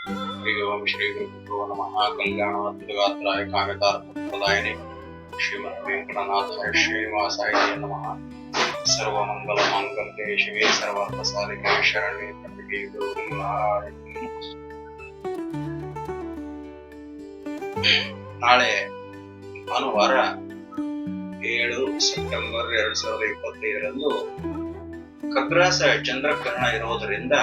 ಹರಿ ಓಂ ಶ್ರೀ ಗುರುಭ್ಯೋ ನಮಃ. ಕಲ್ಯಾಣಾತ್ಮಗಾತ್ರಾಯ ಕಾಮಿತಾರ್ಥಪ್ರದಾಯಿನಿ ಶ್ರೀಮದ್ ವೆಂಕಟನಾಥಾಯ ಶ್ರೀನಿವಾಸಾಯ ನಮಃ. ಸರ್ವಮಂಗಲ ಶಿವೇ ಸರ್ವಾರ್ಥ ನಾಳೆ ಭಾನುವಾರ ಏಳು ಸೆಪ್ಟೆಂಬರ್ ಎರಡ್ ಸಾವಿರದ ಇಪ್ಪತ್ತೈದರಂದು ಕಗ್ರಾಸ ಚಂದ್ರಗ್ರಹಣ ಇರೋದರಿಂದ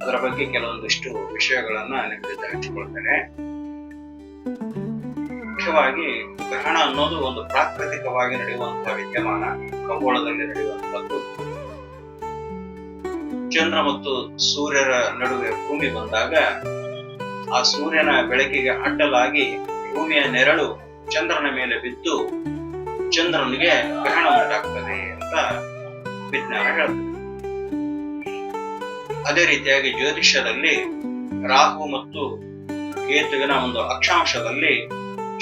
ಅದರ ಬಗ್ಗೆ ಕೆಲವೊಂದಿಷ್ಟು ವಿಷಯಗಳನ್ನ ಜೊತೆ ಹಂಚಿಕೊಳ್ತೇನೆ ಮುಖ್ಯವಾಗಿ ಗ್ರಹಣ ಅನ್ನೋದು ಒಂದು ಪ್ರಾಕೃತಿಕವಾಗಿ ನಡೆಯುವಂತಹ ವಿದ್ಯಮಾನ, ಖಗೋಳದಲ್ಲಿ ನಡೆಯುವಂತಹದ್ದು ಚಂದ್ರ ಮತ್ತು ಸೂರ್ಯರ ನಡುವೆ ಭೂಮಿ ಬಂದಾಗ ಆ ಸೂರ್ಯನ ಬೆಳಕಿಗೆ ಅಡ್ಡಲಾಗಿ ಭೂಮಿಯ ನೆರಳು ಚಂದ್ರನ ಮೇಲೆ ಬಿದ್ದು ಚಂದ್ರನಿಗೆ ಗ್ರಹಣ ಉಂಟಾಗ್ತದೆ ಅಂತ ವಿಜ್ಞಾನ ಹೇಳ್ತದೆ. ಅದೇ ರೀತಿಯಾಗಿ ಜ್ಯೋತಿಷ್ಯದಲ್ಲಿ ರಾಹು ಮತ್ತು ಕೇತುವಿನ ಒಂದು ಅಕ್ಷಾಂಶದಲ್ಲಿ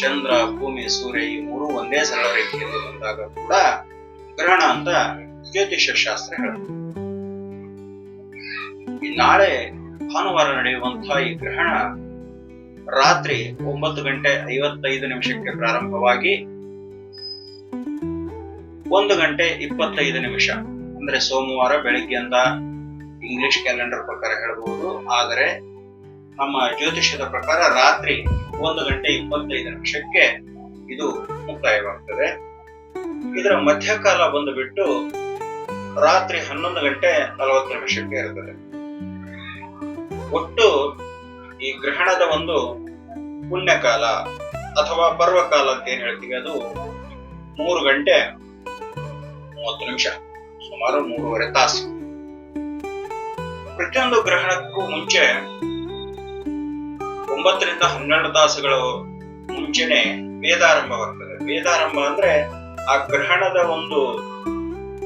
ಚಂದ್ರ, ಭೂಮಿ, ಸೂರ್ಯ ಈ ಮೂರು ಒಂದೇ ಸರಳ ರೀತಿಯಲ್ಲಿ ಬಂದಾಗ ಕೂಡ ಗ್ರಹಣ ಅಂತ ಜ್ಯೋತಿಷ್ಯ ಶಾಸ್ತ್ರ ಹೇಳುತ್ತೆ. ಈ ನಾಳೆ ಭಾನುವಾರ ನಡೆಯುವಂತಹ ಈ ಗ್ರಹಣ ರಾತ್ರಿ ಒಂಬತ್ತು ಗಂಟೆ ಐವತ್ತೈದು ನಿಮಿಷಕ್ಕೆ ಪ್ರಾರಂಭವಾಗಿ ಒಂದು ಗಂಟೆ ಇಪ್ಪತ್ತೈದು ನಿಮಿಷ, ಅಂದ್ರೆ ಸೋಮವಾರ ಬೆಳಿಗ್ಗೆಯಿಂದ ಇಂಗ್ಲಿಷ್ ಕ್ಯಾಲೆಂಡರ್ ಪ್ರಕಾರ ಹೇಳಬಹುದು ಆದರೆ ನಮ್ಮ ಜ್ಯೋತಿಷ್ಯದ ಪ್ರಕಾರ ರಾತ್ರಿ ಒಂದು ಗಂಟೆ ಇಪ್ಪತ್ತೈದು ನಿಮಿಷಕ್ಕೆ ಇದು ಮುಕ್ತಾಯವಾಗ್ತದೆ. ಇದರ ಮಧ್ಯಕಾಲ ಬಂದು ಬಿಟ್ಟು ರಾತ್ರಿ ಹನ್ನೊಂದು ಗಂಟೆ ನಲವತ್ತು ನಿಮಿಷಕ್ಕೆ ಇರುತ್ತದೆ ಒಟ್ಟು ಈ ಗ್ರಹಣದ ಒಂದು ಪುಣ್ಯಕಾಲ ಅಥವಾ ಪರ್ವಕಾಲ ಅಂತ ಏನ್ ಹೇಳ್ತೀವಿ ಅದು ಮೂರು ಗಂಟೆ ಮೂವತ್ತು ನಿಮಿಷ, ಸುಮಾರು ಮೂರುವರೆ ತಾಸು. ಪ್ರತಿಯೊಂದು ಗ್ರಹಣಕ್ಕೂ ಮುಂಚೆ ಒಂಬತ್ತರಿಂದ ಹನ್ನೆರಡು ತಾಸುಗಳು ಮುಂಚೆನೆ ವೇದಾರಂಭವಾಗ್ತದೆ. ವೇದಾರಂಭ ಅಂದ್ರೆ ಆ ಗ್ರಹಣದ ಒಂದು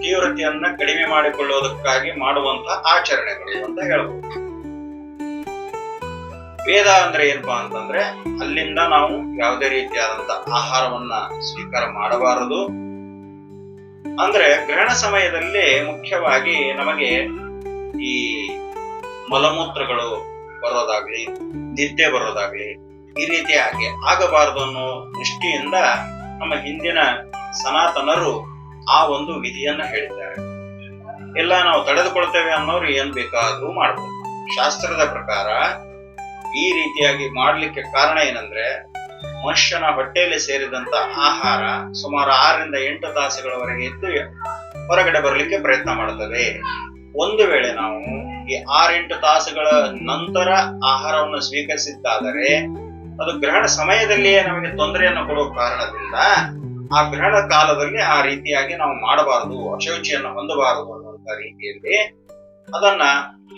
ತೀವ್ರತೆಯನ್ನ ಕಡಿಮೆ ಮಾಡಿಕೊಳ್ಳುವುದಕ್ಕಾಗಿ ಮಾಡುವಂತಹ ಆಚರಣೆಗಳು ಅಂತ ಹೇಳ್ಬೋದು. ವೇದ ಅಂದ್ರೆ ಏನಪ್ಪಾ ಅಂತಂದ್ರೆ ಅಲ್ಲಿಂದ ನಾವು ಯಾವುದೇ ರೀತಿಯಾದಂತ ಆಹಾರವನ್ನ ಸ್ವೀಕಾರ ಮಾಡಬಾರದು. ಅಂದ್ರೆ ಗ್ರಹಣ ಸಮಯದಲ್ಲಿ ಮುಖ್ಯವಾಗಿ ನಮಗೆ ಈ ಮಲಮೂತ್ರಗಳು ಬರೋದಾಗ್ಲಿ, ನಿದ್ದೆ ಬರೋದಾಗ್ಲಿ, ಈ ರೀತಿಯಾಗಿ ಆಗಬಾರದು ಅನ್ನೋ ದೃಷ್ಟಿಯಿಂದ ನಮ್ಮ ಹಿಂದಿನ ಸನಾತನರು ಆ ಒಂದು ವಿಧಿಯನ್ನ ಹೇಳಿದ್ದಾರೆ. ಎಲ್ಲ ನಾವು ತಡೆದುಕೊಳ್ತೇವೆ ಅನ್ನೋರು ಏನ್ ಬೇಕಾದ್ರೂ ಮಾಡ್ಬೋದು. ಶಾಸ್ತ್ರದ ಪ್ರಕಾರ ಈ ರೀತಿಯಾಗಿ ಮಾಡ್ಲಿಕ್ಕೆ ಕಾರಣ ಏನಂದ್ರೆ, ಮನುಷ್ಯನ ಹೊಟ್ಟೆಯಲ್ಲಿ ಸೇರಿದಂತ ಆಹಾರ ಸುಮಾರು ಆರರಿಂದ ಎಂಟು ತಾಸುಗಳವರೆಗೆ ಇದ್ದು ಹೊರಗಡೆ ಬರಲಿಕ್ಕೆ ಪ್ರಯತ್ನ ಮಾಡುತ್ತದೆ ಒಂದು ವೇಳೆ ನಾವು ಈ ಆರೆಂಟು ತಾಸುಗಳ ನಂತರ ಆಹಾರವನ್ನು ಸ್ವೀಕರಿಸಿದ್ದಾದರೆ, ಅದು ಗ್ರಹಣ ಸಮಯದಲ್ಲಿಯೇ ನಮಗೆ ತೊಂದರೆಯನ್ನು ಕೊಡುವ ಕಾರಣದಿಂದ ಆ ಗ್ರಹಣ ಕಾಲದಲ್ಲಿ ಆ ರೀತಿಯಾಗಿ ನಾವು ಮಾಡಬಾರದು, ಅಶೌಚಿಯನ್ನು ಹೊಂದಬಾರದು ಅನ್ನುವಂತ ರೀತಿಯಲ್ಲಿ ಅದನ್ನ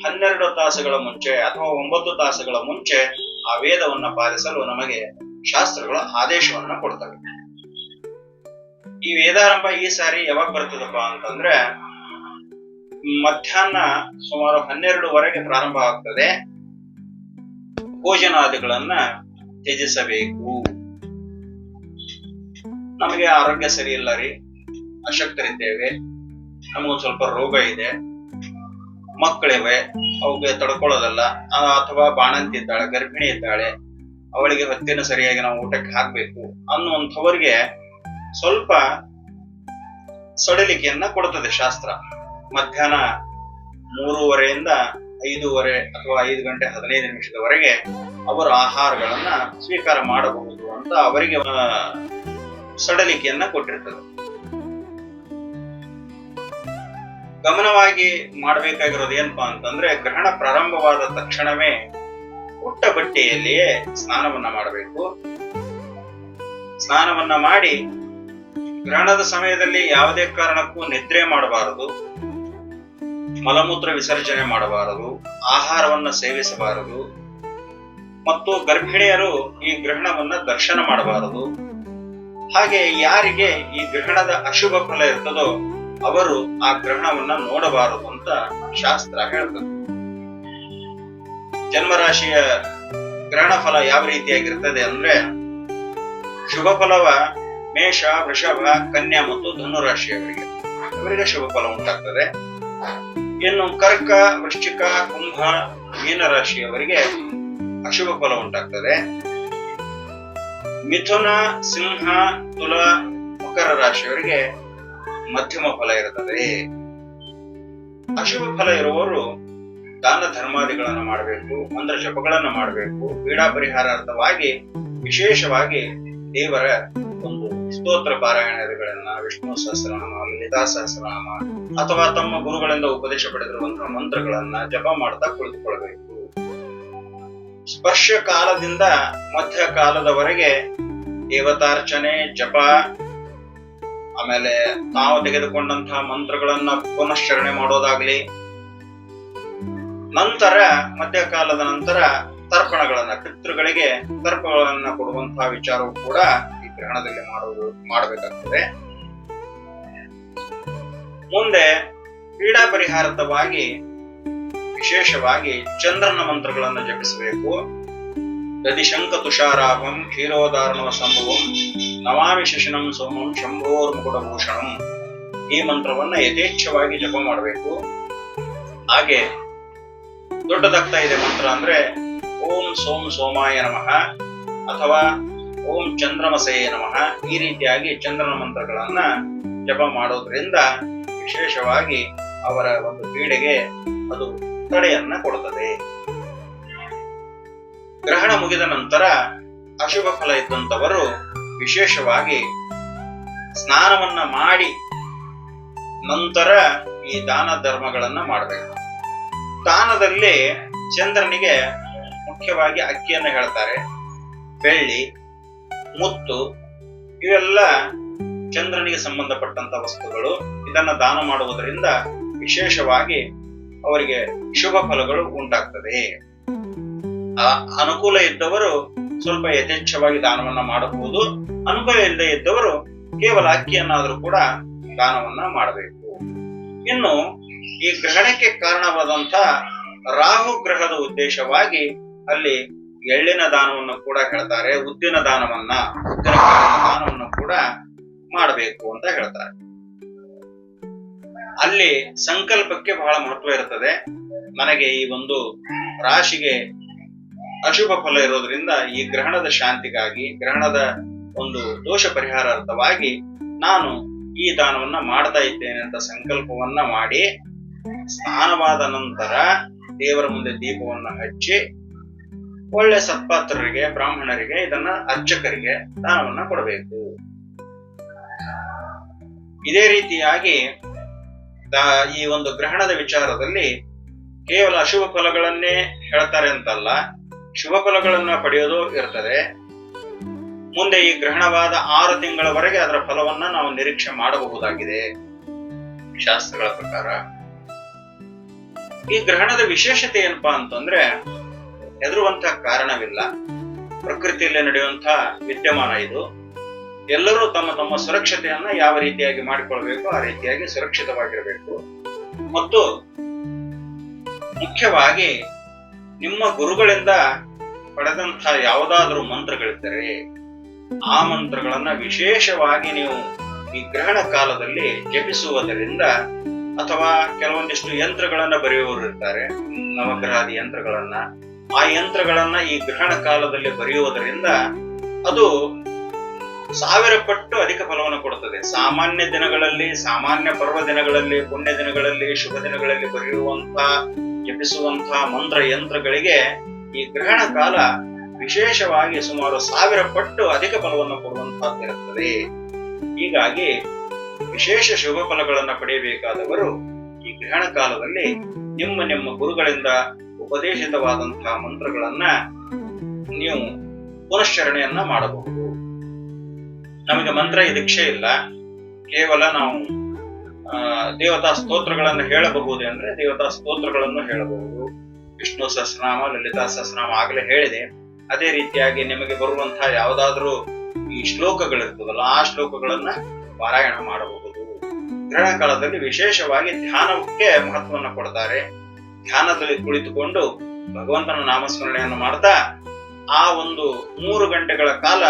ಹನ್ನೆರಡು ತಾಸುಗಳ ಮುಂಚೆ ಅಥವಾ ಒಂಬತ್ತು ತಾಸುಗಳ ಮುಂಚೆ ಆ ವೇದವನ್ನ ಪಾಲಿಸಲು ನಮಗೆ ಶಾಸ್ತ್ರಗಳು ಆದೇಶವನ್ನ ಕೊಡ್ತವೆ. ಈ ವೇದಾರಂಭ ಈ ಸಾರಿ ಯಾವಾಗ ಬರ್ತದಪ್ಪ ಅಂತಂದ್ರೆ ಮಧ್ಯಾಹ್ನ ಸುಮಾರು ಹನ್ನೆರಡುವರೆಗೆ ಪ್ರಾರಂಭ ಆಗ್ತದೆ. ಭೋಜನಾದಿಗಳನ್ನ ತ್ಯಜಿಸಬೇಕು. ನಮಗೆ ಆರೋಗ್ಯ ಸರಿ ಇಲ್ಲ ರೀ. ಅಶಕ್ತರಿದ್ದೇವೆ. ನಮಗೊಂದು ಸ್ವಲ್ಪ ರೋಗ ಇದೆ. ಮಕ್ಕಳಿವೆ. ಅವುಗೆ ತಡ್ಕೊಳ್ಳೋದಲ್ಲ. ಅಥವಾ ಬಾಣಂತಿ ಇದ್ದಾಳೆ, ಗರ್ಭಿಣಿ ಇದ್ದಾಳೆ, ಅವಳಿಗೆ ಹೊತ್ತಿನ ಸರಿಯಾಗಿ ನಾವು ಊಟಕ್ಕೆ ಹಾಕ್ಬೇಕು ಅನ್ನುವಂಥವರಿಗೆ ಸ್ವಲ್ಪ ಸಡಿಲಿಕೆಯನ್ನ ಕೊಡುತ್ತದೆ ಶಾಸ್ತ್ರ. ಮಧ್ಯಾಹ್ನ ಮೂರುವರೆಯಿಂದ ಐದೂವರೆ ಅಥವಾ ಐದು ಗಂಟೆ ಹದಿನೈದು ನಿಮಿಷದವರೆಗೆ ಅವರು ಆಹಾರಗಳನ್ನ ಸ್ವೀಕಾರ ಮಾಡಬಹುದು ಅಂತ ಅವರಿಗೆ ಸಡಲಿಕೆಯನ್ನ ಕೊಟ್ಟಿರ್ತದೆ. ಗಮನವಾಗಿ ಮಾಡಬೇಕಾಗಿರೋದು ಏನಪ್ಪಾ ಅಂತಂದ್ರೆ ಗ್ರಹಣ ಪ್ರಾರಂಭವಾದ ತಕ್ಷಣವೇ ಪುಟ್ಟ ಬಟ್ಟೆಯಲ್ಲಿಯೇ ಸ್ನಾನವನ್ನ ಮಾಡಬೇಕು. ಸ್ನಾನವನ್ನ ಮಾಡಿ, ಗ್ರಹಣದ ಸಮಯದಲ್ಲಿ ಯಾವುದೇ ಕಾರಣಕ್ಕೂ ನಿದ್ರೆ ಮಾಡಬಾರದು. ಮಲಮೂತ್ರ ವಿಸರ್ಜನೆ ಮಾಡಬಾರದು, ಆಹಾರವನ್ನ ಸೇವಿಸಬಾರದು, ಮತ್ತು ಗರ್ಭಿಣಿಯರು ಈ ಗ್ರಹಣವನ್ನ ದರ್ಶನ ಮಾಡಬಾರದು. ಹಾಗೆ ಯಾರಿಗೆ ಈ ಗ್ರಹಣದ ಅಶುಭ ಫಲ ಇರ್ತದೋ ಅವರು ಆ ಗ್ರಹಣವನ್ನ ನೋಡಬಾರದು ಅಂತ ಶಾಸ್ತ್ರ ಹೇಳ್ತದೆ. ಜನ್ಮರಾಶಿಯ ಗ್ರಹಣ ಫಲ ಯಾವ ರೀತಿಯಾಗಿರ್ತದೆ ಅಂದ್ರೆ, ಶುಭ ಫಲವ ಮೇಷ, ವೃಷಭ, ಕನ್ಯಾ ಮತ್ತು ಧನುರಾಶಿಯವರಿಗೆ. ಅವರಿಗೆ ಶುಭ ಫಲ ಉಂಟಾಗ್ತದೆ. ಇನ್ನು ಕರ್ಕ, ವೃಶ್ಚಿಕ, ಕುಂಭ ಮೀನರಾಶಿಯವರಿಗೆ ಅಶುಭ ಫಲ ಉಂಟಾಗ್ತದೆ. ಮಿಥುನ, ಸಿಂಹ, ತುಲ, ಮಕರ ರಾಶಿಯವರಿಗೆ ಮಧ್ಯಮ ಫಲ ಇರುತ್ತದೆ. ಅಶುಭ ಫಲ ಇರುವವರು ದಾನ ಧರ್ಮಾದಿಗಳನ್ನು ಮಾಡಬೇಕು, ಮಂತ್ರ ಜಪಗಳನ್ನು ಮಾಡಬೇಕು ಪೀಡಾ ಪರಿಹಾರಾರ್ಥವಾಗಿ ವಿಶೇಷವಾಗಿ ದೇವರ ಒಂದು ಸ್ತೋತ್ರ ಪಾರಾಯಣಗಳನ್ನ ವಿಷ್ಣು ಸಹಸ್ರನಾಮ, ಲಲಿತಾ ಸಹಸ್ರನಾಮ ಅಥವಾ ತಮ್ಮ ಗುರುಗಳಿಂದ ಉಪದೇಶ ಪಡೆದಿರುವಂತಹ ಮಂತ್ರಗಳನ್ನ ಜಪ ಮಾಡ್ತಾ ಕುಳಿತುಕೊಳ್ಬೇಕು ಸ್ಪರ್ಶ ಕಾಲದಿಂದ ಮಧ್ಯ ಕಾಲದವರೆಗೆ ದೇವತಾರ್ಚನೆ, ಜಪ, ಆಮೇಲೆ ತಾವು ತೆಗೆದುಕೊಂಡಂತಹ ಮಂತ್ರಗಳನ್ನ ಪುನಶ್ಚರಣೆ ಮಾಡೋದಾಗ್ಲಿ, ನಂತರ ಮಧ್ಯಕಾಲದ ನಂತರ ತರ್ಪಣಗಳನ್ನ, ಪಿತೃಗಳಿಗೆ ತರ್ಪಗಳನ್ನ ಕೊಡುವಂತಹ ವಿಚಾರವು ಕೂಡ ಈ ಗ್ರಹಣದಲ್ಲಿ ಮಾಡುವುದು, ಮಾಡಬೇಕಾಗ್ತದೆ. ಮುಂದೆ ಕ್ರೀಡಾ ಪರಿಹಾರತವಾಗಿ ವಿಶೇಷವಾಗಿ ಚಂದ್ರನ ಮಂತ್ರಗಳನ್ನು ಜಪಿಸಬೇಕು. ದದಿಶಂಕ ತುಷಾರಾಭಂ, ಕ್ಷೀರೋದಾರಣವ ಸಂಭವಂ ನಮಾಮಿ ಸೋಮಂ, ಶಂಭೋರ್ಮುಕುಟಭೂಷಣಂ. ಈ ಮಂತ್ರವನ್ನ ಯಥೇಚ್ಛವಾಗಿ ಜಪ ಮಾಡಬೇಕು. ಹಾಗೆ ದೊಡ್ಡದಾಗ್ತಾ ಇದೆ ಮಂತ್ರ ಅಂದ್ರೆ ಓಂ ಸೋಂ ಸೋಮಾಯ ನಮಃ ಅಥವಾ ಓಂ ಚಂದ್ರಮಸೇ ನಮಃ. ಈ ರೀತಿಯಾಗಿ ಚಂದ್ರನ ಮಂತ್ರಗಳನ್ನ ಜಪ ಮಾಡೋದ್ರಿಂದ ವಿಶೇಷವಾಗಿ ಅವರ ಒಂದು ಪೀಡೆಗೆ ಅದು ತಡೆಯನ್ನ ಕೊಡುತ್ತದೆ ಗ್ರಹಣ ಮುಗಿದ ನಂತರ ಅಶುಭ ಫಲ ಇದ್ದಂತವರು ವಿಶೇಷವಾಗಿ ಸ್ನಾನವನ್ನ ಮಾಡಿ ನಂತರ ಈ ದಾನ ಧರ್ಮಗಳನ್ನ ಮಾಡಬೇಕು. ದಾನದಲ್ಲಿ ಚಂದ್ರನಿಗೆ ಮುಖ್ಯವಾಗಿ ಅಕ್ಕಿಯನ್ನು ಹೇಳ್ತಾರೆ. ಬೆಳ್ಳಿ ಮುತ್ತು, ಇವೆಲ್ಲ ಚಂದ್ರನಿಗೆ ಸಂಬಂಧಪಟ್ಟಂತ ವಸ್ತುಗಳು. ಇದನ್ನ ದಾನ ಮಾಡುವುದರಿಂದ ವಿಶೇಷವಾಗಿ ಅವರಿಗೆ ಶುಭ ಫಲಗಳು ಉಂಟಾಗ್ತದೆ. ಆ ಅನುಕೂಲ ಇದ್ದವರು ಸ್ವಲ್ಪ ಯಥೇಚ್ಛವಾಗಿ ದಾನವನ್ನ ಮಾಡಬಹುದು. ಅನುಕೂಲ ಇಲ್ಲದೆ ಇದ್ದವರು ಕೇವಲ ಅಕ್ಕಿಯನ್ನಾದ್ರೂ ಕೂಡ ದಾನವನ್ನ ಮಾಡಬೇಕು. ಇನ್ನು ಈ ಗ್ರಹಣಕ್ಕೆ ಕಾರಣವಾದಂತ ರಾಹು ಗ್ರಹದ ಉದ್ದೇಶವಾಗಿ ಅಲ್ಲಿ ಎಳ್ಳಿನ ದಾನವನ್ನು ಕೂಡ ಹೇಳ್ತಾರೆ, ಉದ್ದಿನ ದಾನವನ್ನ, ಉದ್ದಿನ ದಾನವನ್ನು ಕೂಡ ಮಾಡಬೇಕು ಅಂತ ಹೇಳ್ತಾರೆ. ಅಲ್ಲಿ ಸಂಕಲ್ಪಕ್ಕೆ ಬಹಳ ಮಹತ್ವ ಇರುತ್ತದೆ ನನಗೆ ಈ ಒಂದು ರಾಶಿಗೆ ಅಶುಭ ಫಲ ಇರೋದ್ರಿಂದ ಈ ಗ್ರಹಣದ ಶಾಂತಿಗಾಗಿ, ಗ್ರಹಣದ ಒಂದು ದೋಷ ಪರಿಹಾರಾರ್ಥವಾಗಿ ನಾನು ಈ ದಾನವನ್ನ ಮಾಡ್ತಾ ಇದ್ದೇನೆ ಅಂತ ಸಂಕಲ್ಪವನ್ನ ಮಾಡಿ, ಸ್ನಾನವಾದ ನಂತರ ದೇವರ ಮುಂದೆ ದೀಪವನ್ನ ಹಚ್ಚಿ ಒಳ್ಳೆ ಸತ್ಪಾತ್ರರಿಗೆ ಬ್ರಾಹ್ಮಣರಿಗೆ, ಇದನ್ನ ಅರ್ಚಕರಿಗೆ ದಾನವನ್ನ ಕೊಡಬೇಕು. ಇದೇ ರೀತಿಯಾಗಿ ಈ ಒಂದು ಗ್ರಹಣದ ವಿಚಾರದಲ್ಲಿ ಕೇವಲ ಅಶುಭ ಫಲಗಳನ್ನೇ ಹೇಳ್ತಾರೆ ಅಂತಲ್ಲ, ಶುಭ ಫಲಗಳನ್ನ ಪಡೆಯೋದು ಇರ್ತದೆ. ಮುಂದೆ ಈ ಗ್ರಹಣವಾದ ಆರು ತಿಂಗಳವರೆಗೆ ಅದರ ಫಲವನ್ನ ನಾವು ನಿರೀಕ್ಷೆ ಮಾಡಬಹುದಾಗಿದೆ. ಶಾಸ್ತ್ರಗಳ ಪ್ರಕಾರ. ಈ ಗ್ರಹಣದ ವಿಶೇಷತೆ ಏನಪ್ಪಾ ಅಂತಂದ್ರೆ ಹೆದರುವಂತಹ ಕಾರಣವಿಲ್ಲ. ಪ್ರಕೃತಿಯಲ್ಲಿ ನಡೆಯುವಂತಹ ವಿದ್ಯಮಾನ ಇದು. ಎಲ್ಲರೂ ತಮ್ಮ ತಮ್ಮ ಸುರಕ್ಷತೆಯನ್ನ ಯಾವ ರೀತಿಯಾಗಿ ಮಾಡಿಕೊಳ್ಬೇಕು, ಆ ರೀತಿಯಾಗಿ ಸುರಕ್ಷಿತವಾಗಿರಬೇಕು. ಮತ್ತು ಮುಖ್ಯವಾಗಿ ನಿಮ್ಮ ಗುರುಗಳಿಂದ ಪಡೆದಂತಹ ಯಾವುದಾದರೂ ಮಂತ್ರಗಳಿದ್ದರೆ, ಆ ಮಂತ್ರಗಳನ್ನ ವಿಶೇಷವಾಗಿ ನೀವು ಈ ಗ್ರಹಣ ಕಾಲದಲ್ಲಿ ಜಪಿಸುವುದರಿಂದ ಅಥವಾ ಕೆಲವೊಂದಿಷ್ಟು ಯಂತ್ರಗಳನ್ನ ಬರೆಯುವವರು ಇರ್ತಾರೆ ನವಗ್ರಹಾದಿ ಯಂತ್ರಗಳನ್ನ ಆ ಯಂತ್ರಗಳನ್ನ ಈ ಗ್ರಹಣ ಕಾಲದಲ್ಲಿ ಬರೆಯುವುದರಿಂದ ಅದು ಸಾವಿರ ಪಟ್ಟು ಅಧಿಕ ಫಲವನ್ನು ಕೊಡುತ್ತದೆ. ಸಾಮಾನ್ಯ ದಿನಗಳಲ್ಲಿ, ಸಾಮಾನ್ಯ ಪರ್ವ ದಿನಗಳಲ್ಲಿ, ಪುಣ್ಯ ದಿನಗಳಲ್ಲಿ, ಶುಭ ದಿನಗಳಲ್ಲಿ ಬರೆಯುವಂತಹ ಜಪಿಸುವಂತಹ ಮಂತ್ರ ಯಂತ್ರಗಳಿಗೆ ಈ ಗ್ರಹಣ ಕಾಲ ವಿಶೇಷವಾಗಿ ಸುಮಾರು ಸಾವಿರ ಪಟ್ಟು ಅಧಿಕ ಫಲವನ್ನು ಕೊಡುವಂತಹದ್ದಿರುತ್ತದೆ ಹೀಗಾಗಿ ವಿಶೇಷ ಶುಭ ಫಲಗಳನ್ನು ಪಡೆಯಬೇಕಾದವರು ಈ ಗ್ರಹಣ ಕಾಲದಲ್ಲಿ ನಿಮ್ಮ ನಿಮ್ಮ ಗುರುಗಳಿಂದ ಉಪದೇಶಿತವಾದಂತಹ ಮಂತ್ರಗಳನ್ನ ನೀವು ಪುನಶ್ಚರಣೆಯನ್ನ ಮಾಡಬಹುದು. ನಮಗೆ ಮಂತ್ರ ದೀಕ್ಷೆ ಇಲ್ಲ. ಕೇವಲ ನಾವು ದೇವತಾ ಸ್ತೋತ್ರಗಳನ್ನು ಹೇಳಬಹುದು ಅಂದ್ರೆ ದೇವತಾ ಸ್ತೋತ್ರಗಳನ್ನು ಹೇಳಬಹುದು. ವಿಷ್ಣು ಸಹಸ್ರನಾಮ, ಲಲಿತಾ ಸಹಸ್ರನಾಮ ಆಗಲೇ ಹೇಳಿದೆ. ಅದೇ ರೀತಿಯಾಗಿ ನಿಮಗೆ ಬರುವಂತಹ ಯಾವುದಾದ್ರೂ ಈ ಶ್ಲೋಕಗಳಿರ್ತದಲ್ಲ, ಆ ಶ್ಲೋಕಗಳನ್ನ ಪಾರಾಯಣ ಮಾಡಬಹುದು. ಗ್ರಹಣ ಕಾಲದಲ್ಲಿ ವಿಶೇಷವಾಗಿ ಧ್ಯಾನಕ್ಕೆ ಮಹತ್ವವನ್ನು ಕೊಡ್ತಾರೆ. ಧ್ಯಾನದಲ್ಲಿ ಕುಳಿತುಕೊಂಡು ಭಗವಂತನ ನಾಮಸ್ಮರಣೆಯನ್ನು ಮಾಡ್ತಾ ಆ ಒಂದು ಮೂರು ಗಂಟೆಗಳ ಕಾಲ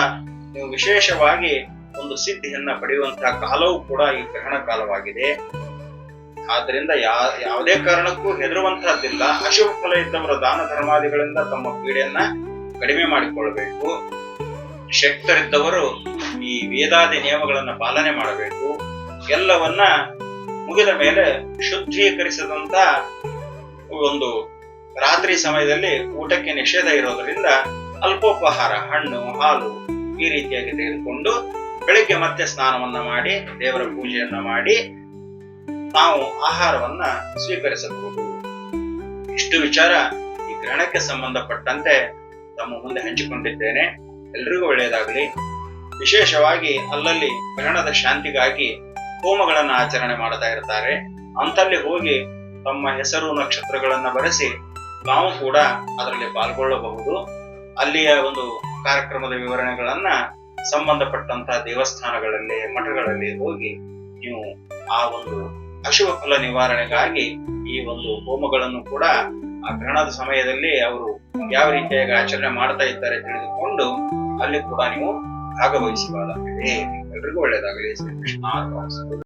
ನೀವು ವಿಶೇಷವಾಗಿ ಒಂದು ಸಿದ್ಧಿಯನ್ನ ಪಡೆಯುವಂತಹ ಕಾಲವೂ ಕೂಡ ಈ ಗ್ರಹಣ ಕಾಲವಾಗಿದೆ. ಆದ್ರಿಂದ ಯಾ, ಯಾವುದೇ ಕಾರಣಕ್ಕೂ ಹೆದರುವಂತಹದ್ದಿಲ್ಲ. ಅಶುಭ ಫಲ ಇದ್ದವರ ದಾನ ಧರ್ಮಾದಿಗಳಿಂದ ತಮ್ಮ ಪೀಡೆಯನ್ನ ಕಡಿಮೆ ಮಾಡಿಕೊಳ್ಬೇಕು ಶಕ್ತರಿದ್ದವರು ಈ ವೇದಾದಿ ನಿಯಮಗಳನ್ನ ಪಾಲನೆ ಮಾಡಬೇಕು. ಎಲ್ಲವನ್ನ ಮುಗಿದ ಮೇಲೆ ಶುದ್ಧೀಕರಿಸಿದಂತ ಒಂದು ರಾತ್ರಿ ಸಮಯದಲ್ಲಿ ಊಟಕ್ಕೆ ನಿಷೇಧ ಇರೋದರಿಂದ ಅಲ್ಪೋಪಹಾರ, ಹಣ್ಣು, ಹಾಲು ಈ ರೀತಿಯಾಗಿ ತೆಗೆದುಕೊಂಡು ಬೆಳಿಗ್ಗೆ ಮತ್ತೆ ಸ್ನಾನವನ್ನ ಮಾಡಿ, ದೇವರ ಪೂಜೆಯನ್ನ ಮಾಡಿ ನಾವು ಆಹಾರವನ್ನ ಸ್ವೀಕರಿಸಬಹುದು. ಇಷ್ಟು ವಿಚಾರ ಈ ಗ್ರಹಣಕ್ಕೆ ಸಂಬಂಧಪಟ್ಟಂತೆ ತಮ್ಮ ಮುಂದೆ ಹಂಚಿಕೊಂಡಿದ್ದೇನೆ. ಎಲ್ರಿಗೂ ಒಳ್ಳೆಯದಾಗಲಿ. ವಿಶೇಷವಾಗಿ ಅಲ್ಲಲ್ಲಿ ಗ್ರಹಣದ ಶಾಂತಿಗಾಗಿ ಹೋಮಗಳನ್ನ ಆಚರಣೆ ಮಾಡ್ತಾ ಇರ್ತಾರೆ. ಅಂತಲ್ಲಿ ಹೋಗಿ ತಮ್ಮ ಹೆಸರು ನಕ್ಷತ್ರಗಳನ್ನ ಬರೆಸಿ ನಾವು ಕೂಡ ಅದರಲ್ಲಿ ಪಾಲ್ಗೊಳ್ಳಬಹುದು. ಅಲ್ಲಿಯ ಒಂದು ಕಾರ್ಯಕ್ರಮದ ವಿವರಣೆಗಳನ್ನ ಸಂಬಂಧಪಟ್ಟಂತ ದೇವಸ್ಥಾನಗಳಲ್ಲಿ, ಮಠಗಳಲ್ಲಿ ಹೋಗಿ ನೀವು ಆ ಒಂದು ಅಶುಭ ಫಲ ನಿವಾರಣೆಗಾಗಿ ಈ ಒಂದು ಹೋಮಗಳನ್ನು ಕೂಡ ಆ ಗ್ರಹಣದ ಸಮಯದಲ್ಲಿ ಅವರು ಯಾವ ರೀತಿಯಾಗಿ ಆಚರಣೆ ಮಾಡ್ತಾ ಇದ್ದಾರೆ ತಿಳಿದುಕೊಂಡು ಅಲ್ಲಿ ಕೂಡ ನೀವು ಭಾಗವಹಿಸಬಹುದಾಗಿದೆ ಎಲ್ರಿಗೂ ಒಳ್ಳೆಯದಾಗಲಿ. ಶ್ರೀ ಕೃಷ್ಣ